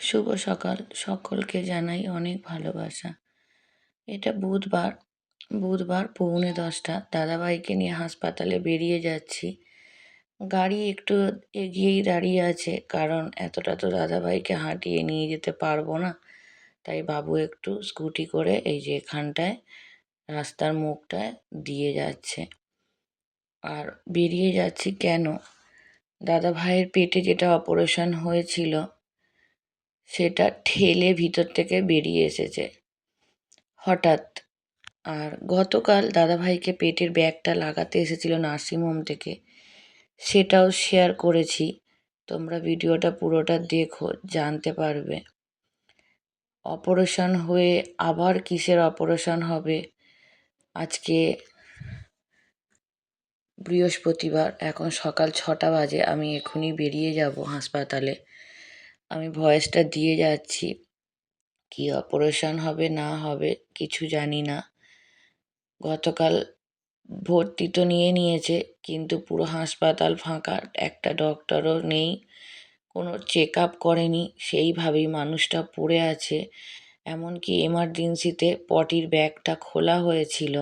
শুভ সকাল। সকলকে জানাই অনেক ভালোবাসা। এটা বুধবার। বুধবার পৌনে দশটা। দাদাভাইকে নিয়ে হাসপাতালে বেরিয়ে যাচ্ছি। গাড়ি একটু এগিয়েই দাঁড়িয়ে আছে। কারণ এতটা তো দাদাভাইকে হাঁটিয়ে নিয়ে যেতে পারব না। তাই বাবু একটু স্কুটি করে এই যে এখানটায়, রাস্তার মুখটায় দিয়ে যাচ্ছে। আর বেরিয়ে যাচ্ছি কেন? দাদা ভাইয়ের পেটে যেটা অপারেশন হয়েছিল সেটা ঠেলে ভিতর থেকে বেরিয়ে এসেছে। হঠাৎ আর গতকাল দাদাভাইকে পেটের ব্যাগটা লাগাতে এসেছিল নার্সিংহোম থেকে। সেটাও শেয়ার করেছি। তোমরা ভিডিওটা পুরোটা দেখো, জানতে পারবে। অপারেশন হয়ে আবার কিসের অপারেশন হবে? আজকে বৃহস্পতিবার, এখন সকাল ছটা বাজে, আমি এখনই বেরিয়ে যাব হাসপাতালে। আমি ভয়েসটা দিয়ে যাচ্ছি। কি অপারেশন হবে, না হবে, কিছু জানি না। গতকাল ভর্তি তো নিয়ে নিয়েছে, কিন্তু পুরো হাসপাতাল ফাঁকা, একটা ডক্টরও নেই, কোনো চেক আপ করেনি, সেইভাবেই মানুষটা পড়ে আছে। এমনকি এমার্জেন্সিতে পটির ব্যাগটা খোলা হয়েছিল।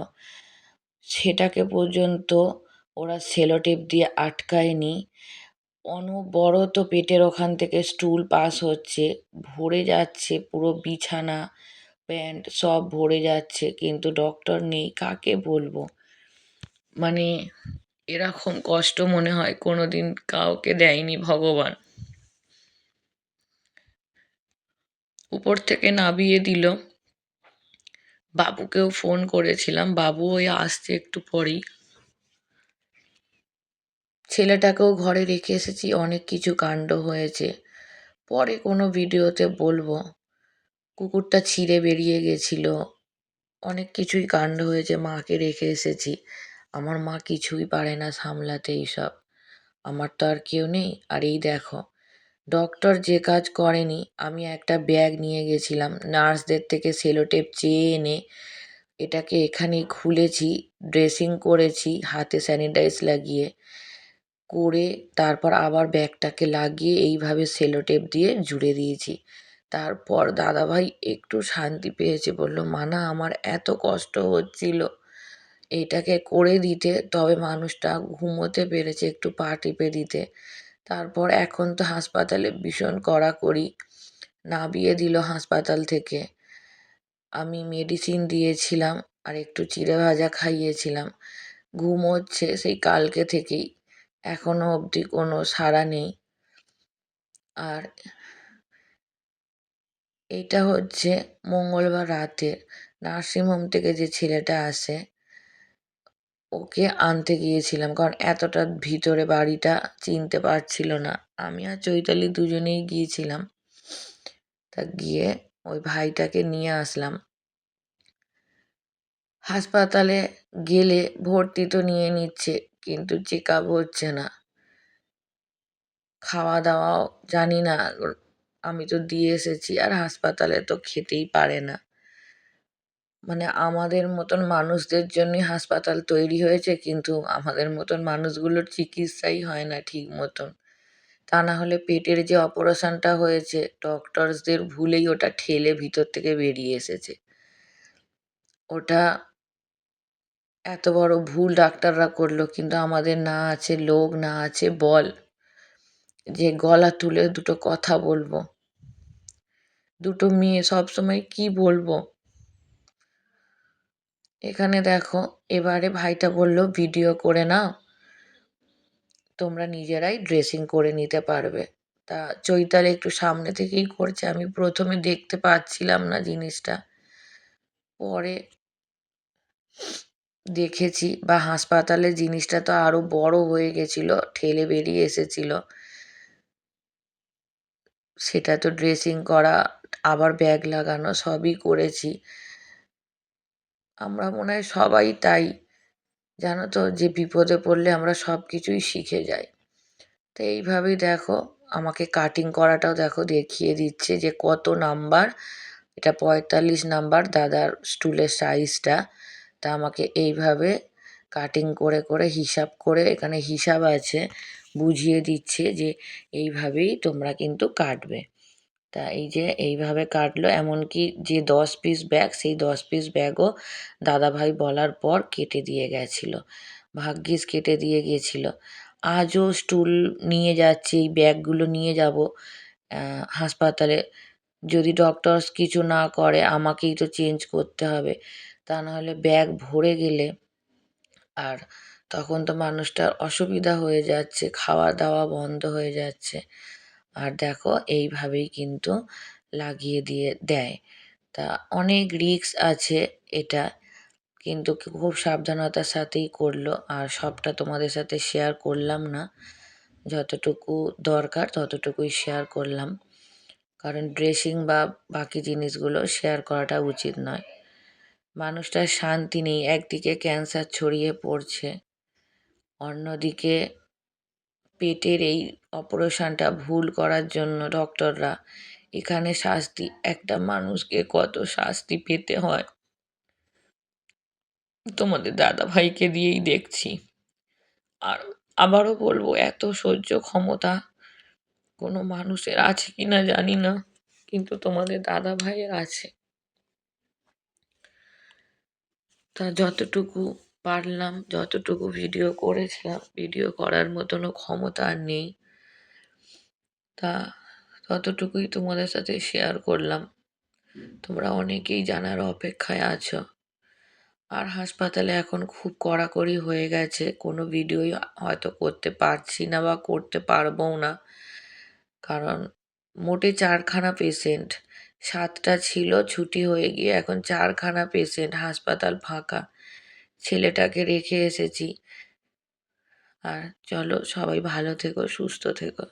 সেটাকে পর্যন্ত ওরা সেলোটেপ দিয়ে আটকায়নি। অনবরত পেটের ওখান থেকে স্টুল পাস হচ্ছে। ভরে যাচ্ছে পুরো বিছানা প্যান্ট সব ভরে যাচ্ছে, কিন্তু ডক্টর নেই, কাকে বলব? মানে এরকম কষ্ট মনে হয় কোনো দিন কাউকে দেয়নি ভগবান। উপর থেকে নামিয়ে দিল। বাবুকেও ফোন করেছিলাম। বাবু ওই আসছে একটু পরেই। ছেলেটাকেও ঘরে রেখে এসেছি, অনেক কিছু কাণ্ড হয়েছে। পরে কোনো ভিডিওতে বলব, কুকুরটা ছিঁড়ে বেরিয়ে গেছিল। অনেক কিছুই কাণ্ড হয়েছে, মাকে রেখে এসেছি। আমার মা কিছুই পারে না সামলাতে এইসব। আমার তো আর কেউ নেই। আর এই দেখো, ডক্টর যে কাজ করেনি, আমি একটা ব্যাগ নিয়ে গেছিলাম। নার্সদের থেকে সেলোটেপ চেয়ে এনে এটাকে এখানেই খুলেছি, ড্রেসিং করেছি, হাতে স্যানিটাইজ লাগিয়ে। করে তারপর আবার ব্যাগটাকে লাগিয়ে এইভাবে সেলোটেপ দিয়ে জুড়ে দিয়েছি। তারপর দাদাভাই একটু শান্তি পেয়েছে, বলল মানা আমার এত কষ্ট হচ্ছিল। এইটাকে করে দিতে। তবে মানুষটা ঘুমোতে পেরেছে একটু পা টিপে দিতে। তারপর এখন তো হাসপাতালে ভীষণ কড়াকড়ি নামিয়ে দিল হাসপাতাল থেকে। আমি মেডিসিন দিয়েছিলাম আর একটু চিড়ে ভাজা খাইয়েছিলাম। ঘুমোচ্ছে সেই কালকে থেকেই। এখনও অবধি কোনো সাড়া নেই। আর এইটা হচ্ছে মঙ্গলবার রাতে নার্সিংহোম থেকে যে ছেলেটা আসে, ওকে আনতে গিয়েছিলাম। কারণ এতটা ভিতরে বাড়িটা চিনতে পারছিল না। আমি আর চৈতালি দুজনেই গিয়েছিলাম। তা গিয়ে ওই ভাইটাকে নিয়ে আসলাম। হাসপাতালে গেলে ভর্তি তো নিয়ে নিচ্ছে। কিন্তু চেক আপ হচ্ছে না। খাওয়া দাওয়াও জানি না, আমি তো দিয়ে এসেছি আর হাসপাতালে তো খেতেই পারে না। মানে আমাদের মতন মানুষদের জন্যই হাসপাতাল তৈরি হয়েছে, কিন্তু আমাদের মতন মানুষগুলোর চিকিৎসাই হয় না ঠিক মতন। তা না হলে পেটের যে অপারেশনটা হয়েছে ডক্টরসদের ভুলেই ওটা ঠেলে ভিতর থেকে বেরিয়ে এসেছে। ওটা এত বড় ভুল ডাক্তাররা করল, কিন্তু আমাদের না আছে লোক, না আছে বল। যে গলা তুলে দুটো কথা বলব। দুটো মেয়ে সবসময় কি বলব? এখানে দেখো, এবারে ভাইটা বলল, ভিডিও করে নাও, তোমরা নিজেরাই ড্রেসিং করে নিতে পারবে। তা চৈতালি একটু সামনে থেকেই করছে, আমি প্রথমে দেখতে পাচ্ছিলাম না জিনিসটা। পরে দেখেছি বা হাসপাতালে জিনিসটা তো আরও বড় হয়ে গেছিল, ঠেলে বেরিয়ে এসেছিল। সেটা তো ড্রেসিং করা, আবার ব্যাগ লাগানো সবই করেছি। আমরা মনে হয় সবাই তাই, জানো তো যে বিপদে পড়লে আমরা সব কিছুই শিখে যাই। তো এইভাবেই দেখো, আমাকে কাটিং করাটাও দেখো দেখিয়ে দিচ্ছে যে কত নাম্বার, এটা পঁয়তাল্লিশ নাম্বার দাদার স্টুলের সাইজটা তা আমাকে এইভাবে কাটিং করে করে, হিসাব করে এখানে হিসাব আছে, বুঝিয়ে দিচ্ছে যে এইভাবেই তোমরা কিন্তু কাটবে। তা এই যে এইভাবে কাটলো, এমনকি যে দশ পিস ব্যাগ সেই দশ পিস ব্যাগও দাদাভাই বলার পর কেটে দিয়ে গেছিল। ভাগ্যিস কেটে দিয়ে গিয়েছিল আজও স্টুল নিয়ে যাচ্ছি, এই ব্যাগগুলো নিয়ে যাব। হাসপাতালে যদি ডক্টরস কিছু না করে, আমাকেই তো চেঞ্জ করতে হবে। তা নাহলে ব্যাগ ভরে গেলে আর তখন তো মানুষটার অসুবিধা হয়ে যাচ্ছে খাওয়া দাওয়া বন্ধ হয়ে যাচ্ছে। আর দেখো এইভাবেই কিন্তু লাগিয়ে দিয়ে দেয়। তা অনেক রিস্ক আছে এটা, কিন্তু খুব সাবধানতার সাথেই করল। আর সবটা তোমাদের সাথে শেয়ার করলাম না। যতটুকু দরকার ততটুকুই শেয়ার করলাম। কারণ ড্রেসিং বা বাকি জিনিসগুলো শেয়ার করাটা উচিত নয়। মানুষটার শান্তি নেই, একদিকে ক্যান্সার ছড়িয়ে পড়ছে। অন্যদিকে পেটের এই অপারেশনটা ভুল করার জন্য ডক্টররা এখানে শাস্তি, একটা মানুষকে কত শাস্তি পেতে হয়। তোমাদের দাদা ভাইকে দিয়েই দেখছি। আর আবারও বলব, এত সহ্য ক্ষমতা কোনো মানুষের আছে কি না জানি না, কিন্তু তোমাদের দাদা ভাইয়ের আছে। তা যতটুকু পারলাম, যতটুকু ভিডিও করেছিলাম ভিডিও করার মতনও ক্ষমতা আর নেই। তা ততটুকুই তোমাদের সাথে শেয়ার করলাম। তোমরা অনেকেই জানার অপেক্ষায় আছো। আর হাসপাতালে এখন খুব কড়াকড়ি হয়ে গেছে। কোনো ভিডিওই হয়তো করতে পারছি না বা করতে পারবও না। কারণ মোটে চারখানা পেশেন্ট সাতটা ছিল, ছুটি হয়ে গিয়ে এখন চারখানা পেশেন্ট হাসপাতাল ফাঁকা। ছেলেটাকে রেখে এসেছি। আর চলো সবাই ভালো থেকো, সুস্থ থেকো।